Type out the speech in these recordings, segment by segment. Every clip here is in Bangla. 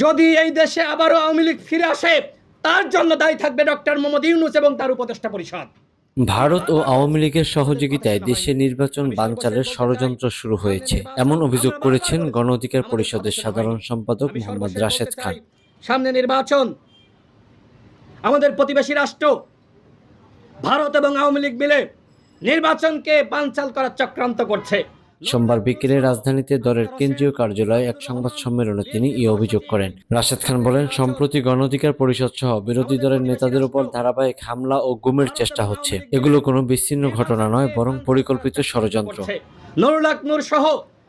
যদি এই দেশে আবারও আওয়ামী লীগ ফিরে আসে তার জন্য দায়ী থাকবে ডক্টর মোহাম্মদ ইউনুস এবং তার উপদেষ্টা পরিষদ। ভারত ও আওয়ামী লীগের সহযোগিতায় দেশে নির্বাচন বানচালের ষড়যন্ত্র শুরু হয়েছে এমন অভিযোগ করেছেন গণ অধিকার পরিষদের সাধারণ সম্পাদক মোহাম্মদ রাশেদ খান। সামনে নির্বাচন। আমাদের প্রতিবেশী রাষ্ট্র ভারত এবং আওয়ামী লীগ মিলে নির্বাচনকে বানচাল করার চক্রান্ত করছে। সোমবার বিকেলে রাজধানীতে দলের কেন্দ্রীয় কার্যালয়ে এক সংবাদ সম্মেলনে তিনি এই অভিযোগ করেন। রাশেদ খান বলেন, সম্প্রতি গণ অধিকার পরিষদ সহ বিরোধী দলের নেতাদের উপর ধারাবাহিক হামলা ও গুমের চেষ্টা হচ্ছে। এগুলো কোনো বিচ্ছিন্ন ঘটনা নয়, বরং পরিকল্পিত ষড়যন্ত্র। নুরুল হক সহ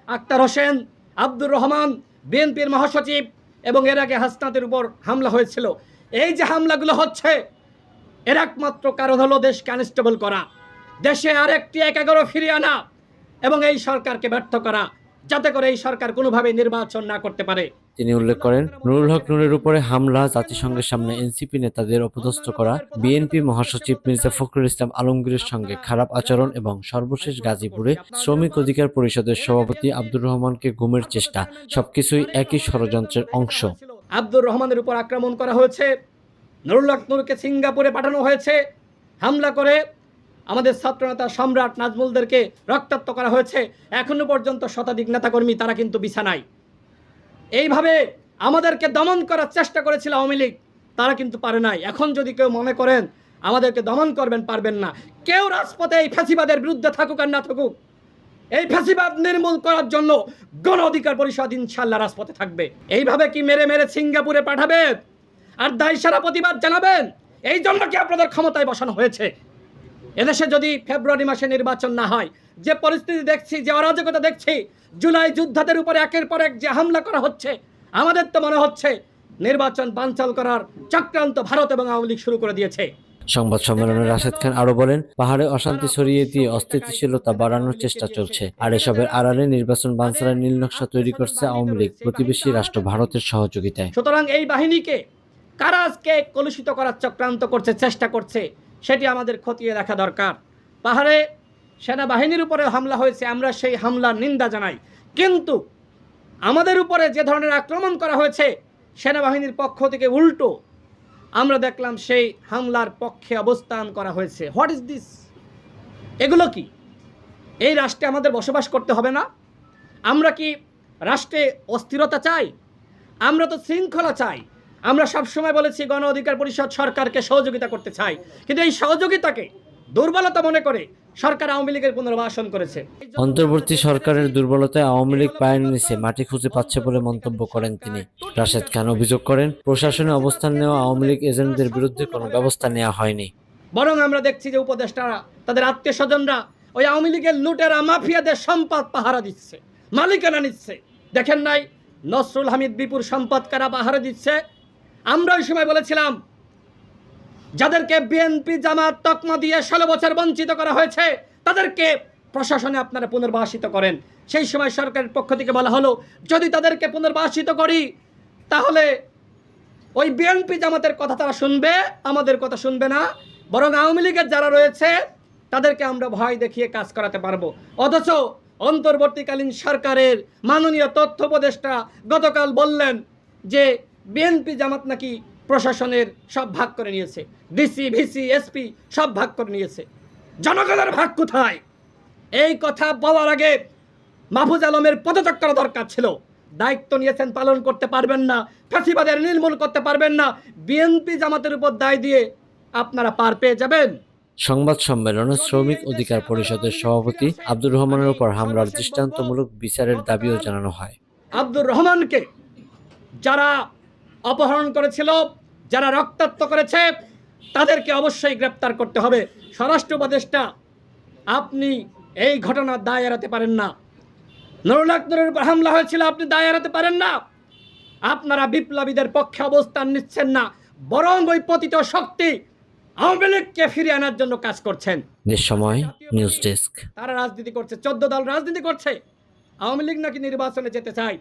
আক্তার হোসেন, আব্দুর রহমান, বিএনপির মহাসচিব এবং এর আগে হাসনাতের উপর হামলা হয়েছিল। এই যে হামলাগুলো হচ্ছে, এর একমাত্র কারণ হলো দেশকে আনস্টেবল করা। দেশে আরেকটি এক এগারো ফিরিয়ে আনা। এবং এই সরকারকে ব্যর্থ করা যাতে করে এই সরকার কোনোভাবে নির্বাচন না করতে পারে। তিনি উল্লেখ করেন নুরুল হক নুরের উপরে হামলা জাতিসংঘের সামনে এনসিপি নেতাদের অপদস্থ করা বিএনপি মহাসচিব মির্জা ফখরুল ইসলাম আলমগীরের সঙ্গে খারাপ আচরণ এবং সর্বশেষ গাজীপুরে শ্রমিক অধিকার পরিষদের সভাপতি আব্দুর রহমানকে গুমের চেষ্টা সবকিছুই একই ষড়যন্ত্রের অংশ। আব্দুর রহমানের উপর আক্রমণ করা হয়েছে নুরুল হক নূরকে সিঙ্গাপুরে পাঠানো হয়েছে হামলা করে আমাদের ছাত্রনেতা সম্রাট নাজমুলদেরকে রক্তাক্ত করা হয়েছে। এখনও পর্যন্ত শতাধিক নেতাকর্মী তারা কিন্তু বিছানায়। এইভাবে আমাদেরকে দমন করার চেষ্টা করেছিল আওয়ামী লীগ, তারা কিন্তু পারে নাই। এখন যদি কেউ মনে করেন, আমাদেরকে দমন করবেন, পারবেন না। কেউ রাজপথে এই ফ্যাসিবাদের বিরুদ্ধে থাকুক আর না থাকুক, এই ফ্যাসিবাদ নির্মূল করার জন্য গণ অধিকার পরিষদ ইনশাল্লাহ রাজপথে থাকবে। এইভাবে কি মেরে মেরে সিঙ্গাপুরে পাঠাবেন? আর দায় সারা প্রতিবাদ জানাবেন? এই জন্য কি আপনাদের ক্ষমতায় বসানো হয়েছে? এদেশে যদি ফেব্রুয়ারি মাসে নির্বাচন না হয় যে পরিস্থিতি দেখছি যে অরাজকতা দেখছি জুলাই যোদ্ধাদের উপরে একের পর এক যে হামলা করা হচ্ছে আমাদের তো মনে হচ্ছে নির্বাচন বানচাল করার চক্রান্ত ভারত এবং আওয়ামী লীগ শুরু করে দিয়েছে। সংবাদ সম্মেলনে রাশেদ খান আরও বলেন পাহাড়ে অশান্তি ছড়িয়ে দিয়ে অস্থিতিশীলতা বাড়ানোর চেষ্টা চলছে। আর এসবের আড়ালে নির্বাচন বানচালের নীল নকশা তৈরি করছে আওয়ামী লীগ প্রতিবেশী রাষ্ট্র ভারতের সহযোগিতায়। সুতরাং এই বাহিনীকে কারাজকে কলুষিত করার চক্রান্ত করছে চেষ্টা করছে সেটি আমাদের খতিয়ে দেখা দরকার। পাহাড়ে সেনাবাহিনীর উপরে হামলা হয়েছে, আমরা সেই হামলার নিন্দা জানাই। কিন্তু আমাদের উপরে যে ধরনের আক্রমণ করা হয়েছে, সেনাবাহিনীর পক্ষ থেকে উল্টো। আমরা দেখলাম সেই হামলার পক্ষে অবস্থান করা হয়েছে। হোয়াট ইজ দিস এগুলো কি? এই রাষ্ট্রে আমাদের বসবাস করতে হবে না? আমরা কি রাষ্ট্রে অস্থিরতা চাই? আমরা তো শৃঙ্খলা চাই। আমরা সবসময় বলেছি গণ অধিকার পরিষদ সরকারকে সহযোগিতা করতে চাই। কিন্তু এই সহযোগিতাকে দুর্বলতা মনে করে সরকার আওয়ামী লীগের পুনর্বাসন করেছে। অন্তর্বর্তী সরকারের দুর্বলতায় আওয়ামী লীগ পায়ের নিচে মাটি খুঁজে পাচ্ছে বলে মন্তব্য করেন তিনি। রাশেদ খান অভিযোগ করেন প্রশাসনে অবস্থান নেওয়া আওয়ামী লীগ এজেন্টদের বিরুদ্ধে কোনো ব্যবস্থা নেওয়া হয়নি। বরং আমরা দেখছি যে উপদেষ্টারা তাদের আত্মীয় স্বজনরা ওই আওয়ামী লীগের লুটেরা মাফিয়াদের সম্পদ পাহারা দিচ্ছে মালিকানা নিচ্ছে। দেখেন নাই নসরুল হামিদ বিপুর সম্পদ কারা পাহারা দিচ্ছে? আমরা ওই সময় বলেছিলাম, যাদেরকে বিএনপি জামাত তকমা দিয়ে ষোলো বছর বঞ্চিত করা হয়েছে, তাদেরকে প্রশাসনে আপনারা পুনর্বাসিত করেন। সেই সময় সরকারের পক্ষ থেকে বলা হলো, যদি তাদেরকে পুনর্বাসিত করি, তাহলে ওই বিএনপি জামাতের কথা তারা শুনবে, আমাদের কথা শুনবে না, বরং আওয়ামী লীগের যারা রয়েছে, তাদেরকে আমরা ভয় দেখিয়ে কাজ করাতে পারব। অথচ অন্তর্বর্তীকালীন সরকারের মাননীয় তথ্য উপদেষ্টা গতকাল বললেন যে বিএনপি জামাত নাকি প্রশাসনের সব ভাগ করে নিয়েছে। ডিসি ভিসি এসপি সব ভাগ করে নিয়েছে। জনগণের ভাগ কোথায়? এই কথা বলার আগে মাহফুজ আলমের পদত্যাগ করা দরকার ছিল। দায়িত্ব নিয়েছেন পালন করতে পারবেন না ফাঁসিবাদের নির্মূল করতে পারবেন না। বিএনপি জামাতের উপর দায় দিয়ে আপনারা পার পেয়ে যাবেন। সংবাদ সম্মেলনে শ্রমিক অধিকার পরিষদের সভাপতি আব্দুর রহমানের উপর হামলার দৃষ্টান্তমূলক বিচারের দাবিও জানানো হয়। আব্দুর রহমানকে যারা অপহরণ করেছিল যারা রক্তাক্ত করেছে তাদেরকে অবশ্যই গ্রেপ্তার করতে হবে। স্বরাষ্ট্র উপদেষ্টা আপনি এই ঘটনার দায় এড়াতে পারেন না। নুরুল আকবরের উপর হামলা হয়েছিল আপনি দায় এড়াতে পারেন না। আপনারা বিপ্লবীদের পক্ষে অবস্থান নিচ্ছেন না বরং ওই পতিত শক্তি আওয়ামী লীগকে ফিরিয়ে আনার জন্য কাজ করছেন। সময় নিউজ ডেস্ক। তারা রাজনীতি করছে চোদ্দ দল রাজনীতি করছে। আওয়ামী লীগ নাকি নির্বাচনে যেতে চায়?